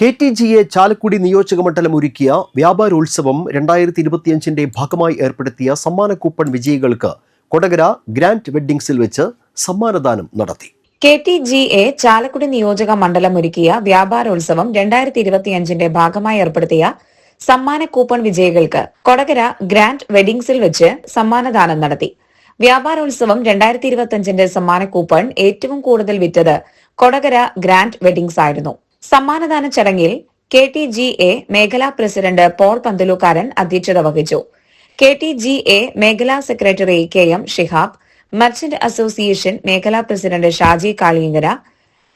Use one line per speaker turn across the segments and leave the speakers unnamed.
K T G A Chalakudy നിയോജകമണ്ഡലം ഒരുക്കിയ വ്യാപാരോത്സവം രണ്ടായിരത്തി ഇരുപത്തിയഞ്ചിന്റെ ഭാഗമായി ഏർപ്പെടുത്തിയ സമ്മാന കൂപ്പൺ വിജയികൾക്ക് കൊടകര ഗ്രാൻഡ് വെഡ്ഡിംഗ്സിൽ വെച്ച് സമ്മാനദാനം നടത്തി.
K T G A Chalakudy നിയോജക മണ്ഡലം ഒരുക്കിയ വ്യാപാരോത്സവം രണ്ടായിരത്തി ഇരുപത്തിയഞ്ചിന്റെ ഭാഗമായി ഏർപ്പെടുത്തിയ സമ്മാന കൂപ്പൺ വിജയികൾക്ക് കൊടകര ഗ്രാൻഡ് വെഡിംഗ്സിൽ വെച്ച് സമ്മാനദാനം നടത്തി. വ്യാപാരോത്സവം രണ്ടായിരത്തി ഇരുപത്തിയഞ്ചിന്റെ സമ്മാന കൂപ്പൺ ഏറ്റവും കൂടുതൽ വിറ്റത് കൊടകര ഗ്രാൻഡ് വെഡിംഗ്സ് ആയിരുന്നു സമ്മാനദാന ചടങ്ങിൽ കെ ടി ജി എ മേഖലാ പ്രസിഡന്റ് പോൾ പന്തലൂക്കാരൻ അധ്യക്ഷത വഹിച്ചു. കെ ടി ജി എ മേഖലാ secretary K M Shihab merchant association മേഖലാ president Shaji Kaliyankara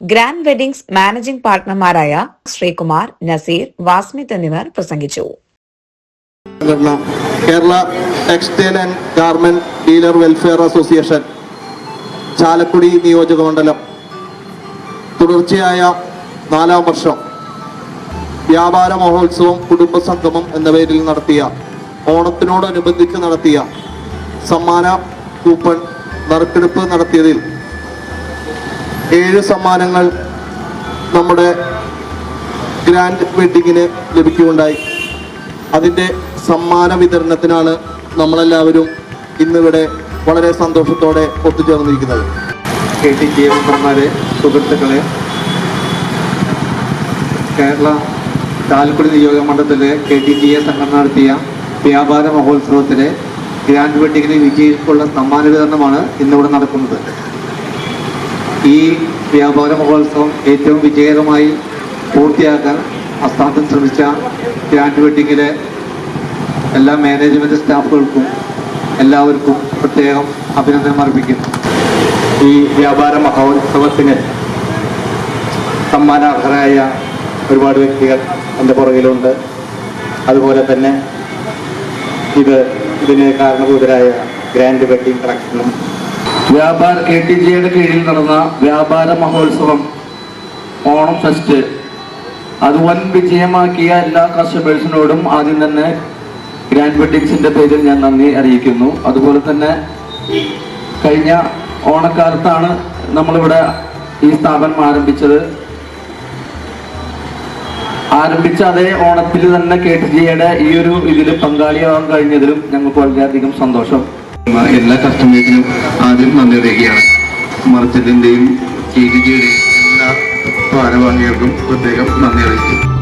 grand weddings managing പാർട്ണർമാരായ Sreekumar Naseer Vasmith എന്നിവർ പ്രസംഗിച്ചു.
Kerala textile and garment dealer welfare association Chalakudy നിയോജക മണ്ഡലം തുടർച്ചയായ നാലാം വർഷം. വ്യാപാര മഹോത്സവം കുടുംബ സംഗമം എന്ന പേരിൽ നടത്തിയ ഓണത്തിനോടനുബന്ധിച്ച് നടത്തിയ സമ്മാന കൂപ്പൺ നറുക്കെടുപ്പ് നടത്തിയതിൽ ഏഴ് സമ്മാനങ്ങൾ നമ്മുടെ ഗ്രാൻഡ് വെഡിങ്ങിന് ലഭിക്കുകയുണ്ടായി. അതിന്റെ സമ്മാന വിതരണത്തിനാണ് നമ്മളെല്ലാവരും ഇന്നിവിടെ വളരെ സന്തോഷത്തോടെ ഒത്തുചേർന്നിരിക്കുന്നത്.
കെ ടി ജി മെമ്പർമാരെ സുഹൃത്തുക്കളെ കേരള ചാലക്കുടി നിയോജക മണ്ഡലത്തിലെ കെ ടി ജി എ സംഘം നടത്തിയ വ്യാപാര മഹോത്സവത്തിലെ ഗ്രാൻഡ് വെഡിങ്ങിന് വിജയിക്കുള്ള സമ്മാന വിതരണമാണ് ഇന്നിവിടെ നടക്കുന്നത്. ഈ വ്യാപാര മഹോത്സവം ഏറ്റവും വിജയകരമായി പൂർത്തിയാക്കാൻ അസ്ഥാനത്ത് ശ്രമിച്ച ഗ്രാൻഡ് വെഡിങ്ങിലെ എല്ലാ മാനേജ്മെന്റ് സ്റ്റാഫുകൾക്കും എല്ലാവർക്കും പ്രത്യേകം അഭിനന്ദനം അർപ്പിക്കുന്നു.
ഈ വ്യാപാര മഹോത്സവത്തിന് സമ്മാനാർഹരായ ഒരുപാട് വ്യക്തികൾ എന്റെ പുറകിലുണ്ട്. അതുപോലെ തന്നെ ഇത് ഇതിന് കാരണഭൂതരായ ഗ്രാൻഡ് വെഡിങ് കളക്ഷനും
വ്യാപാര കെ ടി ജിയുടെ കീഴിൽ നടന്ന വ്യാപാര മഹോത്സവം ഓണം ഫെസ്റ്റ് അത് വൻ വിജയമാക്കിയ എല്ലാ കസ്റ്റമേഴ്സിനോടും ആദ്യം തന്നെ ഗ്രാൻഡ് വെഡിങ്സിന്റെ പേരിൽ ഞാൻ നന്ദി അറിയിക്കുന്നു. അതുപോലെ തന്നെ കഴിഞ്ഞ ഓണക്കാലത്താണ് നമ്മളിവിടെ ഈ സ്ഥാപനം ആരംഭിച്ചത്. ആരംഭിച്ച അതേ ഓണത്തിൽ തന്നെ കെ ടി ജിയുടെ ഈ ഒരു ഇതിൽ പങ്കാളിയാവാൻ കഴിഞ്ഞതിലും ഞങ്ങൾക്ക് വളരെയധികം സന്തോഷം.
എല്ലാ കസ്റ്റമേഴ്സിനും ആദ്യം നന്ദി അറിയിക്കുകയാണ്. മറിച്ചതിന്റെയും കെ ടി ജിയുടെയും എല്ലാ ഭാരവാഹികൾക്കും പ്രത്യേകം നന്ദി അറിയിച്ചു.